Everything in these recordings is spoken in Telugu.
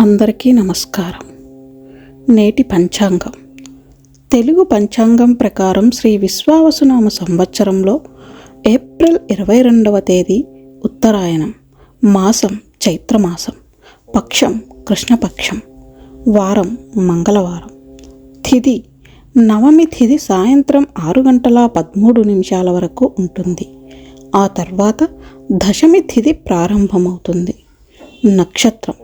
అందరికీ నమస్కారం. నేటి పంచాంగం. తెలుగు పంచాంగం ప్రకారం శ్రీ విశ్వావసునామ సంవత్సరంలో ఏప్రిల్ ఇరవై రెండవ తేదీ ఉత్తరాయణం మాసం చైత్రమాసం పక్షం కృష్ణపక్షం వారం మంగళవారం. తిథి నవమి తిథి సాయంత్రం ఆరు గంటల పదమూడు నిమిషాల వరకు ఉంటుంది. ఆ తర్వాత దశమి తిథి ప్రారంభమవుతుంది. నక్షత్రం.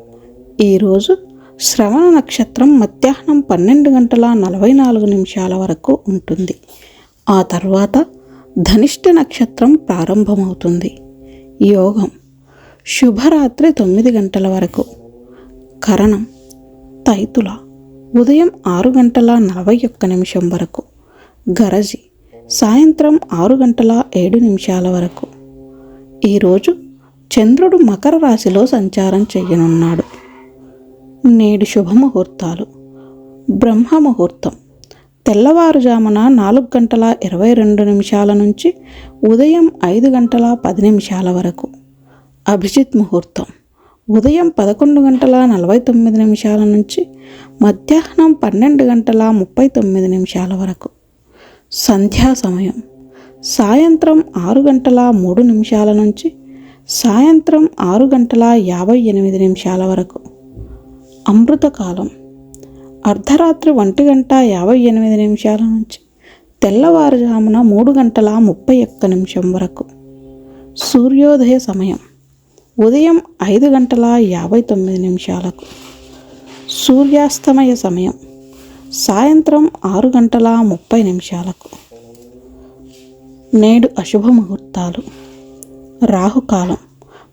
ఈరోజు శ్రవణ నక్షత్రం మధ్యాహ్నం పన్నెండు గంటల నలభై నాలుగు నిమిషాల వరకు ఉంటుంది. ఆ తర్వాత ధనిష్ట నక్షత్రం ప్రారంభమవుతుంది. యోగం. శుభరాత్రి తొమ్మిది గంటల వరకు. కరణం. తైతుల. ఉదయం ఆరు గంటల నలభై ఒక్క నిమిషం వరకు. గరజి. సాయంత్రం ఆరు గంటల ఏడు నిమిషాల వరకు. ఈరోజు చంద్రుడు మకర రాశిలో సంచారం చేయనున్నాడు. నేడు శుభముహూర్తాలు. బ్రహ్మముహూర్తం. తెల్లవారుజామున నాలుగు గంటల ఇరవై రెండు నిమిషాల నుంచి ఉదయం ఐదు గంటల పది నిమిషాల వరకు. అభిజిత్ ముహూర్తం. ఉదయం పదకొండు గంటల నలభై తొమ్మిది నిమిషాల నుంచి మధ్యాహ్నం పన్నెండు గంటల ముప్పై తొమ్మిది నిమిషాల వరకు. సంధ్యా సమయం. సాయంత్రం ఆరు గంటల మూడు నిమిషాల నుంచి సాయంత్రం ఆరు గంటల యాభై ఎనిమిది నిమిషాల వరకు. అమృతకాలం. అర్ధరాత్రి ఒంటి గంట యాభై ఎనిమిది నిమిషాల నుంచి తెల్లవారుజామున మూడు గంటల ముప్పై ఒక్క నిమిషం వరకు. సూర్యోదయ సమయం. ఉదయం ఐదు గంటల యాభై తొమ్మిది నిమిషాలకు. సూర్యాస్తమయ సమయం. సాయంత్రం ఆరు గంటల ముప్పై నిమిషాలకు. నేడు అశుభ ముహూర్తాలు రాహుకాలం.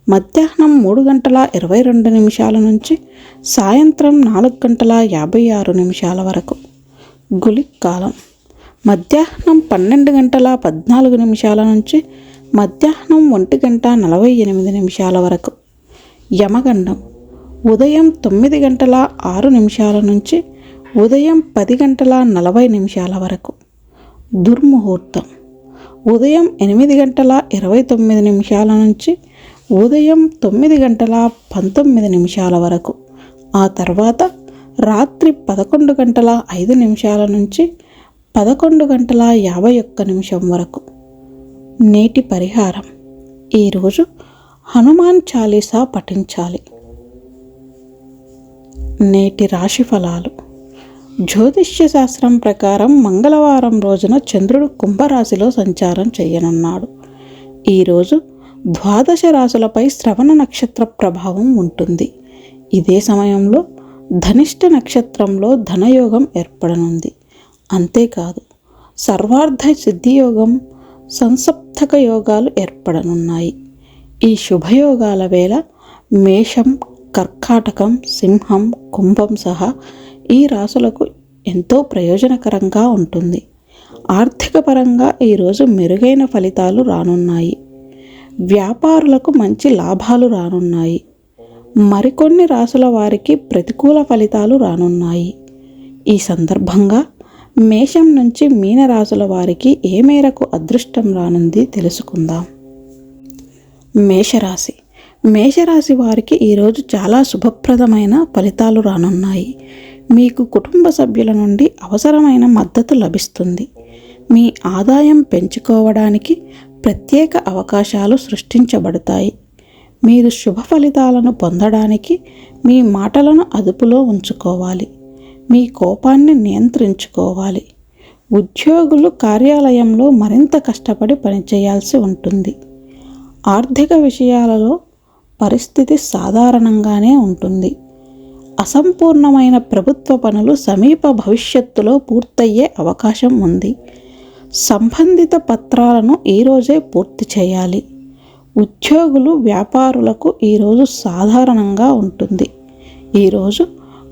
మధ్యాహ్నం మూడు గంటల ఇరవై రెండు నిమిషాల నుంచి సాయంత్రం నాలుగు గంటల యాభై ఆరు నిమిషాల వరకు. గులిక్ కాలం మధ్యాహ్నం పన్నెండు గంటల పద్నాలుగు నిమిషాల నుంచి మధ్యాహ్నం ఒంటి గంట నలభై ఎనిమిది నిమిషాల వరకు. యమగండం. ఉదయం తొమ్మిది గంటల ఆరు నిమిషాల నుంచి ఉదయం పది గంటల నలభై నిమిషాల వరకు. దుర్ముహూర్తం. ఉదయం ఎనిమిది గంటల ఇరవై తొమ్మిది నిమిషాల నుంచి ఉదయం తొమ్మిది గంటల పంతొమ్మిది నిమిషాల వరకు. ఆ తర్వాత రాత్రి పదకొండు గంటల ఐదు నిమిషాల నుంచి పదకొండు గంటల యాభై ఒక్క నిమిషం వరకు. నేటి పరిహారం. ఈరోజు హనుమాన్ చాలీసా పఠించాలి. నేటి రాశి ఫలాలు. జ్యోతిష్య శాస్త్రం ప్రకారం మంగళవారం రోజున చంద్రుడు కుంభరాశిలో సంచారం చేయనున్నాడు. ఈరోజు ద్వాదశ రాశులపై శ్రవణ నక్షత్ర ప్రభావం ఉంటుంది. ఇదే సమయంలో ధనిష్ట నక్షత్రంలో ధనయోగం ఏర్పడనుంది. అంతేకాదు సర్వార్థ సిద్ధియోగం సంసప్తక యోగాలు ఏర్పడనున్నాయి. ఈ శుభయోగాల వేళ మేషం కర్కాటకం సింహం కుంభం సహా ఈ రాసులకు ఎంతో ప్రయోజనకరంగా ఉంటుంది. ఆర్థిక పరంగా ఈరోజు మెరుగైన ఫలితాలు రానున్నాయి. వ్యాపారులకు మంచి లాభాలు రానున్నాయి. మరికొన్ని రాసుల వారికి ప్రతికూల ఫలితాలు రానున్నాయి. ఈ సందర్భంగా మేషం నుంచి మీనరాశుల వారికి ఏ మేరకు అదృష్టం రానుంది తెలుసుకుందాం. మేషరాశి. మేషరాశి వారికి ఈరోజు చాలా శుభప్రదమైన ఫలితాలు రానున్నాయి. మీకు కుటుంబ సభ్యుల నుండి అవసరమైన మద్దతు లభిస్తుంది. మీ ఆదాయం పెంచుకోవడానికి ప్రత్యేక అవకాశాలు సృష్టించబడతాయి. మీరు శుభ ఫలితాలను పొందడానికి మీ మాటలను అదుపులో ఉంచుకోవాలి. మీ కోపాన్ని నియంత్రించుకోవాలి. ఉద్యోగులు కార్యాలయంలో మరింత కష్టపడి పనిచేయాల్సి ఉంటుంది. ఆర్థిక విషయాలలో పరిస్థితి సాధారణంగానే ఉంటుంది. అసంపూర్ణమైన ప్రభుత్వ పనులు సమీప భవిష్యత్తులో పూర్తయ్యే అవకాశం ఉంది. సంబంధిత పత్రాలను ఈరోజే పూర్తి చేయాలి. ఉద్యోగులు వ్యాపారులకు ఈరోజు సాధారణంగా ఉంటుంది. ఈరోజు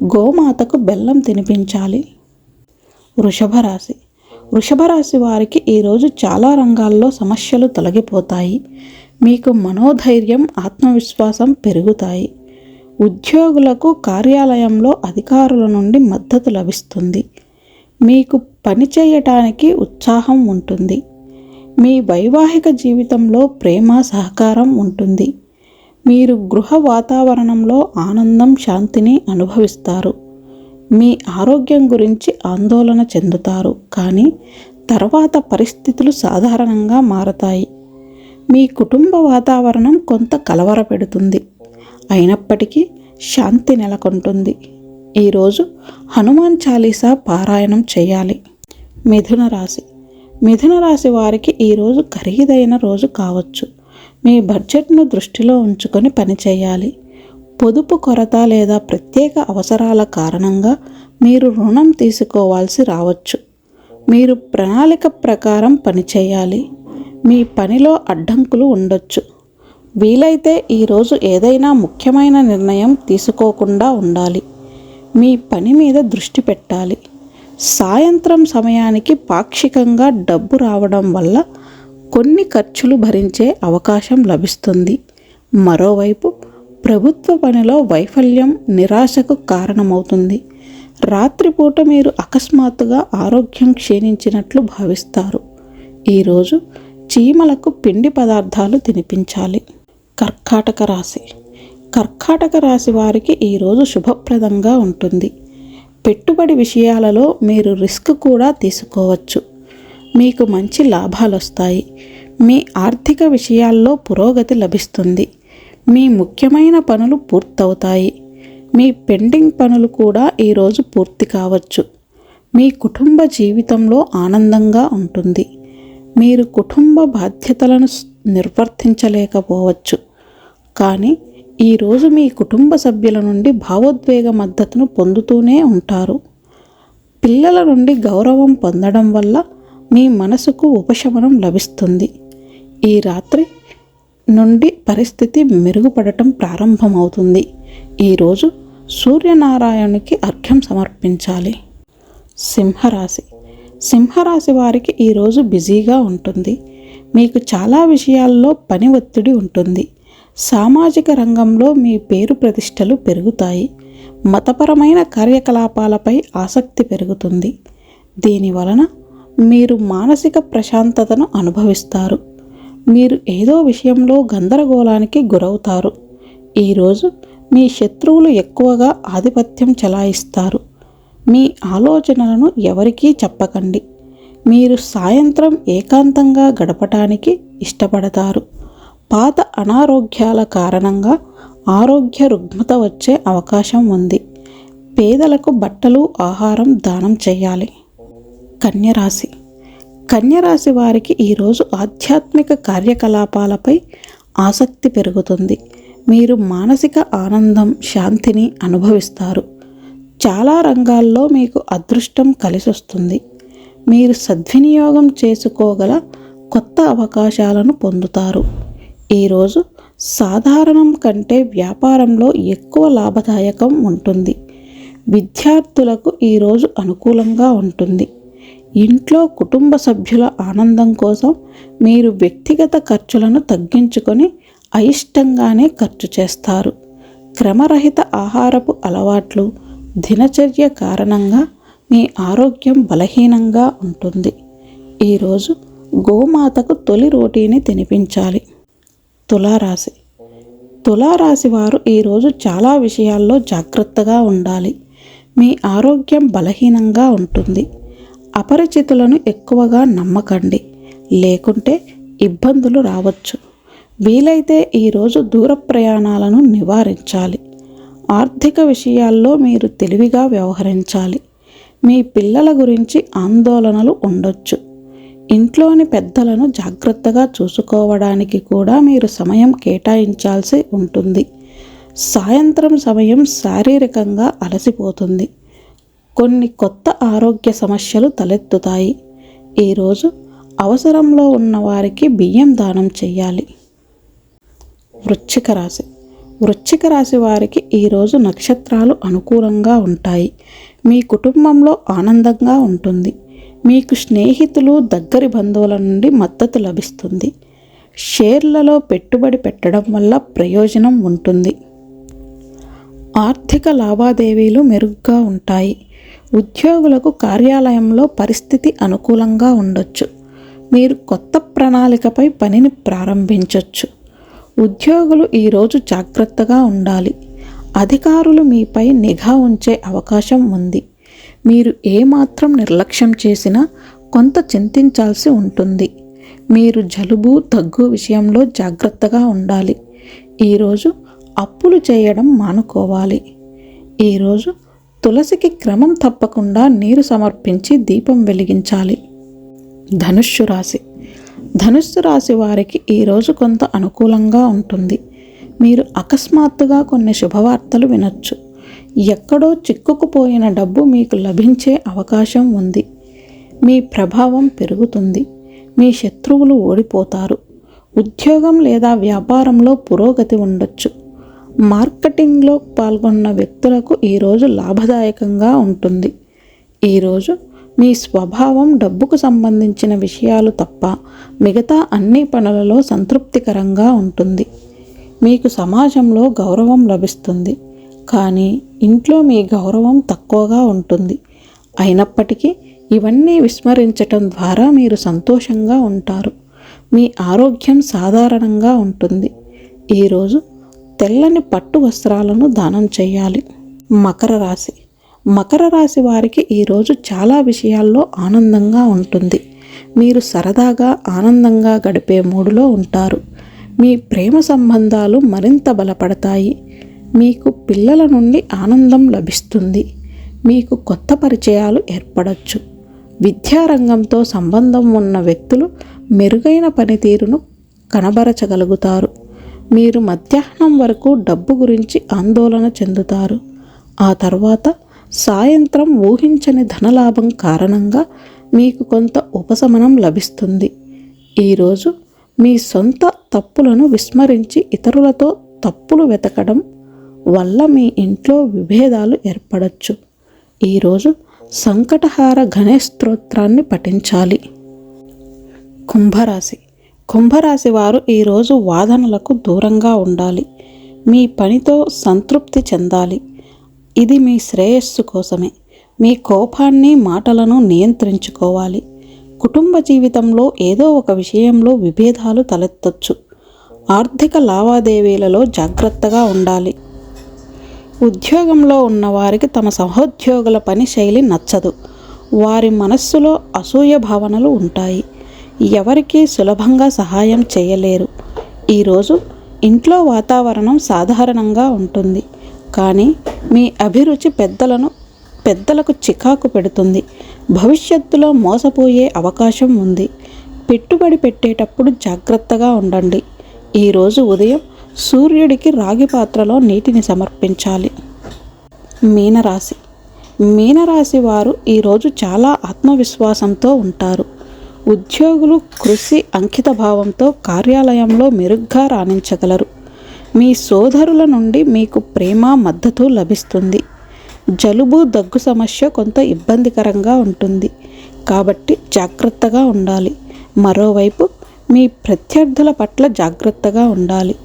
గోమాతకు బెల్లం తినిపించాలి. వృషభ రాశి. వృషభ రాశి వారికి ఈరోజు చాలా రంగాల్లో సమస్యలు తొలగిపోతాయి. మీకు మనోధైర్యం ఆత్మవిశ్వాసం పెరుగుతాయి. ఉద్యోగులకు కార్యాలయంలో అధికారుల నుండి మద్దతు లభిస్తుంది. మీకు పని చేయటానికి ఉత్సాహం ఉంటుంది. మీ వైవాహిక జీవితంలో ప్రేమ సహకారం ఉంటుంది. మీరు గృహ వాతావరణంలో ఆనందం శాంతిని అనుభవిస్తారు. మీ ఆరోగ్యం గురించి ఆందోళన చెందుతారు. కానీ తర్వాత పరిస్థితులు సాధారణంగా మారతాయి. మీ కుటుంబ వాతావరణం కొంత కలవరపెడుతుంది. అయినప్పటికీ శాంతి నెలకొంటుంది. ఈరోజు హనుమాన్ చాలీసా పారాయణం చేయాలి. మిథున రాశి. మిథున రాశి వారికి ఈరోజు ఖరీదైన రోజు కావచ్చు. మీ బడ్జెట్ను దృష్టిలో ఉంచుకొని పనిచేయాలి పొదుపు కొరత లేదా ప్రత్యేక అవసరాల కారణంగా మీరు రుణం తీసుకోవాల్సి రావచ్చు. మీరు ప్రణాళిక ప్రకారం పనిచేయాలి మీ పనిలో అడ్డంకులు ఉండొచ్చు. వీలైతే ఈరోజు ఏదైనా ముఖ్యమైన నిర్ణయం తీసుకోకుండా ఉండాలి. మీ పని మీద దృష్టి పెట్టాలి. సాయంత్రం సమయానికి పాక్షికంగా డబ్బు రావడం వల్ల కొన్ని ఖర్చులు భరించే అవకాశం లభిస్తుంది. మరోవైపు ప్రభుత్వ పనిలో వైఫల్యం నిరాశకు కారణమవుతుంది. రాత్రిపూట మీరు అకస్మాత్తుగా ఆరోగ్యం క్షీణించినట్లు భావిస్తారు. ఈరోజు చీమలకు పిండి పదార్థాలు తినిపించాలి. కర్కాటక రాశి. కర్కాటక రాశి వారికి ఈరోజు శుభప్రదంగా ఉంటుంది. పెట్టుబడి విషయాలలో మీరు రిస్క్ కూడా తీసుకోవచ్చు. మీకు మంచి లాభాలు వస్తాయి మీ ఆర్థిక విషయాల్లో పురోగతి లభిస్తుంది. మీ ముఖ్యమైన పనులు పూర్తవుతాయి. మీ పెండింగ్ పనులు కూడా ఈరోజు పూర్తి కావచ్చు. మీ కుటుంబ జీవితంలో ఆనందంగా ఉంటుంది. మీరు కుటుంబ బాధ్యతలను నిర్వర్తించలేకపోవచ్చు. కానీ ఈరోజు మీ కుటుంబ సభ్యుల నుండి భావోద్వేగ మద్దతును పొందుతూనే ఉంటారు. పిల్లల నుండి గౌరవం పొందడం వల్ల మీ మనసుకు ఉపశమనం లభిస్తుంది. ఈ రాత్రి నుండి పరిస్థితి మెరుగుపడటం ప్రారంభమవుతుంది. ఈరోజు సూర్యనారాయణునికి అర్ఘ్యం సమర్పించాలి. సింహరాశి. సింహరాశి వారికి ఈరోజు బిజీగా ఉంటుంది. మీకు చాలా విషయాల్లో పని ఒత్తిడి ఉంటుంది. సామాజిక రంగంలో మీ పేరు ప్రతిష్టలు పెరుగుతాయి. మతపరమైన కార్యకలాపాలపై ఆసక్తి పెరుగుతుంది. దీని వలన మీరు మానసిక ప్రశాంతతను అనుభవిస్తారు. మీరు ఏదో విషయంలో గందరగోళానికి గురవుతారు. ఈరోజు మీ శత్రువులు ఎక్కువగా ఆధిపత్యం చెలాయిస్తారు. మీ ఆలోచనలను ఎవరికీ చెప్పకండి. మీరు సాయంత్రం ఏకాంతంగా గడపటానికి ఇష్టపడతారు. పాత అనారోగ్యాల కారణంగా ఆరోగ్య రుగ్మత వచ్చే అవకాశం ఉంది. పేదలకు బట్టలు ఆహారం దానం చేయాలి. కన్యరాశి. కన్యరాశి వారికి ఈరోజు ఆధ్యాత్మిక కార్యకలాపాలపై ఆసక్తి పెరుగుతుంది. మీరు మానసిక ఆనందం శాంతిని అనుభవిస్తారు. చాలా రంగాల్లో మీకు అదృష్టం కలిసొస్తుంది. మీరు సద్వినియోగం చేసుకోగల కొత్త అవకాశాలను పొందుతారు. ఈరోజు సాధారణం కంటే వ్యాపారంలో ఎక్కువ లాభదాయకం ఉంటుంది. విద్యార్థులకు ఈరోజు అనుకూలంగా ఉంటుంది. ఇంట్లో కుటుంబ సభ్యుల ఆనందం కోసం మీరు వ్యక్తిగత ఖర్చులను తగ్గించుకొని అయిష్టంగానే ఖర్చు చేస్తారు. క్రమరహిత ఆహారపు అలవాట్లు దినచర్య కారణంగా మీ ఆరోగ్యం బలహీనంగా ఉంటుంది. ఈరోజు గోమాతకు తొలి రోటీని తినిపించాలి. తులారాశి. తులారాశి వారు ఈరోజు చాలా విషయాల్లో జాగ్రత్తగా ఉండాలి. మీ ఆరోగ్యం బలహీనంగా ఉంటుంది. అపరిచితులను ఎక్కువగా నమ్మకండి. లేకుంటే ఇబ్బందులు రావచ్చు. వీలైతే ఈరోజు దూర ప్రయాణాలను నివారించాలి. ఆర్థిక విషయాల్లో మీరు తెలివిగా వ్యవహరించాలి. మీ పిల్లల గురించి ఆందోళనలు ఉండొచ్చు. ఇంట్లోని పెద్దలను జాగ్రత్తగా చూసుకోవడానికి కూడా మీరు సమయం కేటాయించాల్సి ఉంటుంది. సాయంత్రం సమయం శారీరకంగా అలసిపోతుంది. కొన్ని కొత్త ఆరోగ్య సమస్యలు తలెత్తుతాయి. ఈరోజు అవసరంలో ఉన్న వారికి బియ్యం దానం చేయాలి వృశ్చిక రాశి. వృశ్చిక రాశి వారికి ఈరోజు నక్షత్రాలు అనుకూలంగా ఉంటాయి. మీ కుటుంబంలో ఆనందంగా ఉంటుంది. మీకు స్నేహితులు దగ్గరి బంధువుల నుండి మద్దతు లభిస్తుంది. షేర్లలో పెట్టుబడి పెట్టడం వల్ల ప్రయోజనం ఉంటుంది. ఆర్థిక లావాదేవీలు మెరుగ్గా ఉంటాయి. ఉద్యోగులకు కార్యాలయంలో పరిస్థితి అనుకూలంగా ఉండొచ్చు. మీరు కొత్త ప్రణాళికపై పనిని ప్రారంభించవచ్చు ఉద్యోగులు ఈరోజు జాగ్రత్తగా ఉండాలి. అధికారులు మీపై నిఘా ఉంచే అవకాశం ఉంది. మీరు ఏమాత్రం నిర్లక్ష్యం చేసినా కొంత చింతించాల్సి ఉంటుంది. మీరు జలుబు దగ్గు విషయంలో జాగ్రత్తగా ఉండాలి. ఈరోజు అప్పులు చేయడం మానుకోవాలి. ఈరోజు తులసికి క్రమం తప్పకుండా నీరు సమర్పించి దీపం వెలిగించాలి. ధనుస్సు రాశి. ధనుస్సు రాశి వారికి ఈరోజు కొంత అనుకూలంగా ఉంటుంది. మీరు అకస్మాత్తుగా కొన్ని శుభవార్తలు వినొచ్చు. ఎక్కడో చిక్కుకుపోయిన డబ్బు మీకు లభించే అవకాశం ఉంది. మీ ప్రభావం పెరుగుతుంది. మీ శత్రువులు ఓడిపోతారు. ఉద్యోగం లేదా వ్యాపారంలో పురోగతి ఉండొచ్చు. మార్కెటింగ్లో పాల్గొన్న వ్యక్తులకు ఈరోజు లాభదాయకంగా ఉంటుంది. ఈరోజు మీ స్వభావం డబ్బుకు సంబంధించిన విషయాలు తప్ప మిగతా అన్ని పనులలో సంతృప్తికరంగా ఉంటుంది. మీకు సమాజంలో గౌరవం లభిస్తుంది. కానీ ఇంట్లో మీ గౌరవం తక్కువగా ఉంటుంది. అయినప్పటికీ ఇవన్నీ విస్మరించటం ద్వారా మీరు సంతోషంగా ఉంటారు. మీ ఆరోగ్యం సాధారణంగా ఉంటుంది. ఈరోజు తెల్లని పట్టు వస్త్రాలను దానం చేయాలి. మకర రాశి. మకర రాశి వారికి ఈరోజు చాలా విషయాల్లో ఆనందంగా ఉంటుంది. మీరు సరదాగా ఆనందంగా గడిపే మూడులో ఉంటారు. మీ ప్రేమ సంబంధాలు మరింత బలపడతాయి. మీకు పిల్లల నుండి ఆనందం లభిస్తుంది. మీకు కొత్త పరిచయాలు ఏర్పడవచ్చు విద్యారంగంతో సంబంధం ఉన్న వ్యక్తులు మెరుగైన పనితీరును కనబరచగలుగుతారు. మీరు మధ్యాహ్నం వరకు డబ్బు గురించి ఆందోళన చెందుతారు. ఆ తర్వాత సాయంత్రం ఊహించని ధనలాభం కారణంగా మీకు కొంత ఉపశమనం లభిస్తుంది. ఈరోజు మీ సొంత తప్పులను విస్మరించి ఇతరులతో తప్పులు వెతకడం వల్ల మీ ఇంట్లో విభేదాలు ఏర్పడచ్చు. ఈరోజు సంకటహార గణేష్ స్తోత్రాన్ని పఠించాలి. కుంభరాశి. కుంభరాశి వారు ఈరోజు వాదనలకు దూరంగా ఉండాలి. మీ పనితో సంతృప్తి చెందాలి. ఇది మీ శ్రేయస్సు కోసమే. మీ కోపాన్ని మాటలను నియంత్రించుకోవాలి. కుటుంబ జీవితంలో ఏదో ఒక విషయంలో విభేదాలు తలెత్తొచ్చు. ఆర్థిక లావాదేవీలలో జాగ్రత్తగా ఉండాలి. ఉద్యోగంలో ఉన్నవారికి తమ సహోద్యోగుల పని శైలి నచ్చదు. వారి మనస్సులో అసూయ భావనలు ఉంటాయి. ఎవరికీ సులభంగా సహాయం చేయలేరు. ఈరోజు ఇంట్లో వాతావరణం సాధారణంగా ఉంటుంది. కానీ మీ అభిరుచి పెద్దలను పెద్దలకు చికాకు పెడుతుంది. భవిష్యత్తులో మోసపోయే అవకాశం ఉంది. పెట్టుబడి పెట్టేటప్పుడు జాగ్రత్తగా ఉండండి. ఈరోజు ఉదయం సూర్యుడికి రాగి పాత్రలో నీటిని సమర్పించాలి. మీనరాశి. మీనరాశి వారు ఈరోజు చాలా ఆత్మవిశ్వాసంతో ఉంటారు. ఉద్యోగులు కృషి అంకిత భావంతో కార్యాలయంలో మెరుగ్గా రాణించగలరు. మీ సోదరుల నుండి మీకు ప్రేమ మద్దతు లభిస్తుంది. జలుబు దగ్గు సమస్య కొంత ఇబ్బందికరంగా ఉంటుంది. కాబట్టి జాగ్రత్తగా ఉండాలి. మరోవైపు మీ ప్రత్యర్థుల పట్ల జాగ్రత్తగా ఉండాలి.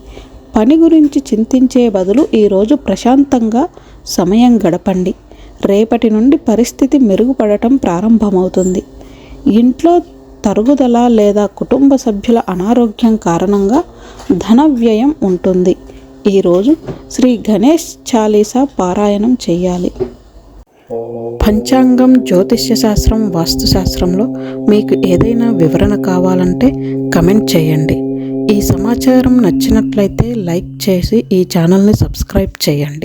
పని గురించి చింతించే బదులు ఈరోజు ప్రశాంతంగా సమయం గడపండి. రేపటి నుండి పరిస్థితి మెరుగుపడటం ప్రారంభమవుతుంది. ఇంట్లో తరుగుదల లేదా కుటుంబ సభ్యుల అనారోగ్యం కారణంగా ధన వ్యయం ఉంటుంది. ఈరోజు శ్రీ గణేష్ చాలీసా పారాయణం చేయాలి. పంచాంగం జ్యోతిష్య శాస్త్రం వాస్తుశాస్త్రంలో మీకు ఏదైనా వివరణ కావాలంటే కమెంట్ చేయండి. ఈ సమాచారం నచ్చినట్లయితే లైక్ చేసి ఈ ఛానల్ని సబ్స్క్రైబ్ చేయండి.